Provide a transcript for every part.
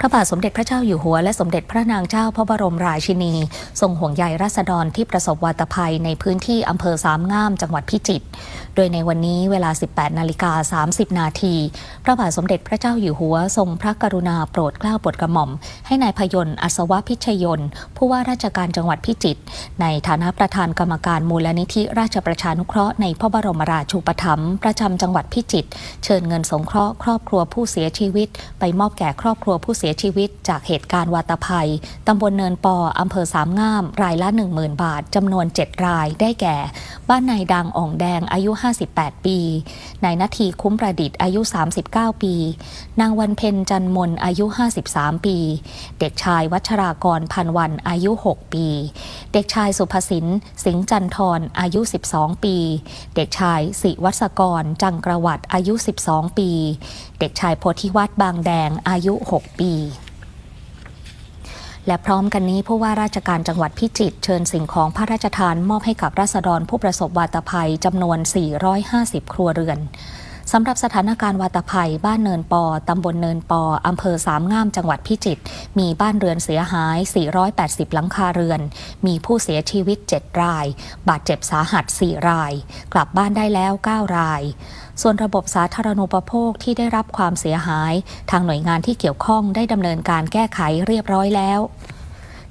พระบาทสมเด็จพระเจ้าอยู่หัวและสมเด็จพระนางเจ้าพระบรมราชินี ทรงห่วงใยราษฎรที่ประสบวาตภัยในพื้นที่อำเภอสามงามจังหวัดพิจิตร โดยในวันนี้เวลา 18 นาฬิกา 30 นาที พระบาทสมเด็จพระเจ้าอยู่หัว ทรงพระกรุณาโปรดเกล้าโปรดกระหม่อม ให้นายพยนต์อัศวพิชยนต์ผู้ว่าราชการจังหวัดพิจิตร ในฐานะประธานกรรมการมูลนิธิราชประชานุเคราะห์ในพระบรมราชูปถัมภ์ประจำจังหวัดพิจิตร เชิญเงินสงเคราะห์ครอบครัวผู้เสียชีวิต ไปมอบแก่ครอบครัวผู้เสียียชีวิตจากเหตุการณ์วาตภัย ตำบลเนินปออำเภอสามงาม รายละ 10,000 บาท จำนวน 7 ราย ได้แก่ บ้านนายดังอ่องแดงอายุ 58 ปี นายนาทีคุ้มประดิษฐ์อายุ 39 ปี นางวันเพ็ญจันมนอายุ 53 ปี เด็กชายวัชรากรพันวันอายุ 6 ปี เด็กชายสุภสินสิงห์จันทรอายุ 12 ปี เด็กชายสิวัศกร จังกระวัตอายุ 12 ปี เด็กชายโพธิวัฒน์บางแดงอายุ 6 ปี และพร้อมกันนี้ผู้ว่าราชการจังหวัดพิจิตรเชิญสิ่งของพระราชทานมอบให้กับราษฎรผู้ประสบวาตภัยจำนวน 450 ครัวเรือน สำหรับสถานการณ์วาตภัย บ้านเนินปอ ตำบลเนินปอ อำเภอสามงามจังหวัดพิจิตร มีบ้านเรือนเสียหาย 480 หลังคาเรือน มีผู้เสียชีวิต 7 ราย บาดเจ็บสาหัส 4 ราย กลับบ้านได้แล้ว 9 ราย ส่วนระบบสาธารณูปโภคที่ได้รับความเสียหาย ทางหน่วยงานที่เกี่ยวข้องได้ดำเนินการแก้ไขเรียบร้อยแล้ว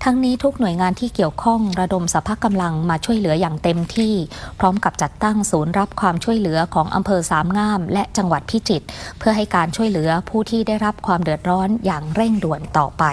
ทั้งนี้ทุกหน่วยงานที่เกี่ยวข้องระดมสภาพกำลังมาช่วยเหลืออย่างเต็มที่ พร้อมกับจัดตั้งศูนย์รับความช่วยเหลือของอำเภอสามงาม และจังหวัดพิจิตรเพื่อให้การช่วยเหลือผู้ที่ได้รับความเดือดร้อนอย่างเร่งด่วนต่อไป